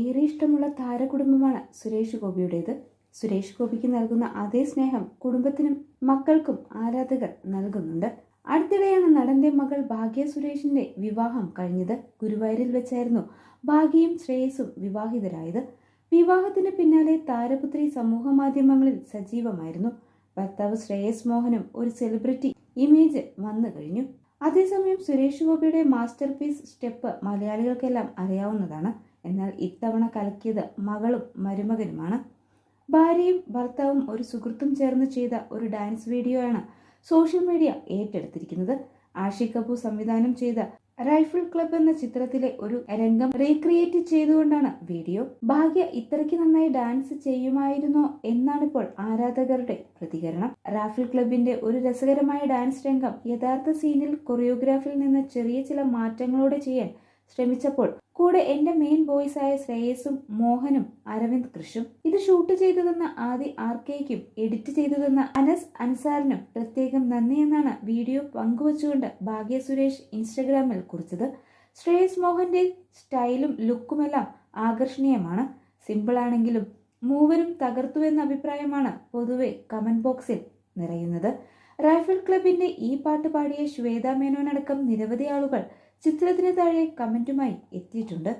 ഏറെ ഇഷ്ടമുള്ള താരകുടുംബമാണ് സുരേഷ് ഗോപിയുടേത്. സുരേഷ് ഗോപിക്ക് നൽകുന്ന അതേ സ്നേഹം കുടുംബത്തിനും മക്കൾക്കും ആരാധകർ നൽകുന്നുണ്ട്. അടുത്തിടെയാണ് നടന്റെ മകൾ ഭാഗ്യ സുരേഷിന്റെ വിവാഹം കഴിഞ്ഞത്. ഗുരുവായൂരിൽ വെച്ചായിരുന്നു ഭാഗ്യയും ശ്രേയസും വിവാഹിതരായത്. വിവാഹത്തിന് പിന്നാലെ താരപുത്രി സമൂഹ മാധ്യമങ്ങളിൽ സജീവമായിരുന്നു. ഭർത്താവ് ശ്രേയസ് മോഹനും ഒരു സെലിബ്രിറ്റി ഇമേജ് വന്നു കഴിഞ്ഞു. അതേസമയം സുരേഷ് ഗോപിയുടെ മാസ്റ്റർ പീസ് സ്റ്റെപ്പ് മലയാളികൾക്കെല്ലാം അറിയാവുന്നതാണ്. എന്നാൽ ഇത്തവണ കലക്കിയത് മകളും മരുമകനുമാണ്. ഭാര്യയും ഭർത്താവും ഒരു സുഹൃത്തും ചേർന്ന് ചെയ്ത ഒരു ഡാൻസ് വീഡിയോയാണ് സോഷ്യൽ മീഡിയ ഏറ്റെടുത്തിരിക്കുന്നത്. ആഷി കപൂർ സംവിധാനം ചെയ്ത റൈഫിൾ ക്ലബ് എന്ന ചിത്രത്തിലെ ഒരു രംഗം റീക്രിയേറ്റ് ചെയ്തുകൊണ്ടാണ് വീഡിയോ. ഭാഗ്യ ഇത്രയ്ക്ക് നന്നായി ഡാൻസ് ചെയ്യുമായിരുന്നോ എന്നാണിപ്പോൾ ആരാധകരുടെ പ്രതികരണം. റാഫിൾ ക്ലബിന്റെ ഒരു രസകരമായ ഡാൻസ് രംഗം യഥാർത്ഥ സീനിൽ കൊറിയോഗ്രാഫിൽ നിന്ന് ചെറിയ ചില മാറ്റങ്ങളോടെ ചെയ്യാൻ ശ്രമിച്ചപ്പോൾ കൂടെ എന്റെ മെയിൻ ബോയ്സ് ആയ ശ്രേയസും മോഹനും അരവിന്ദ് കൃഷും ഇത് ഷൂട്ട് ചെയ്തതെന്ന ആദി ആർ കെക്കും എഡിറ്റ് ചെയ്തതെന്ന അനസ് അൻസാറിനും പ്രത്യേകം നന്ദി എന്നാണ് വീഡിയോ പങ്കുവച്ചുകൊണ്ട് ഭാഗ്യ സുരേഷ് ഇൻസ്റ്റഗ്രാമിൽ കുറിച്ചത്. ശ്രേയസ് മോഹന്റെ സ്റ്റൈലും ലുക്കുമെല്ലാം ആകർഷണീയമാണ്. സിമ്പിൾ ആണെങ്കിലും മൂവരും തകർത്തു എന്ന അഭിപ്രായമാണ് പൊതുവെ കമന്റ് ബോക്സിൽ നിറയുന്നത്. റൈഫിൾ ക്ലബിന്റെ ഈ പാട്ട് പാടിയ ശ്വേത മേനോനടക്കം നിരവധി ആളുകൾ ചിത്രത്തിന് താഴെ കമന്റുമായി എത്തിയിട്ടുണ്ട്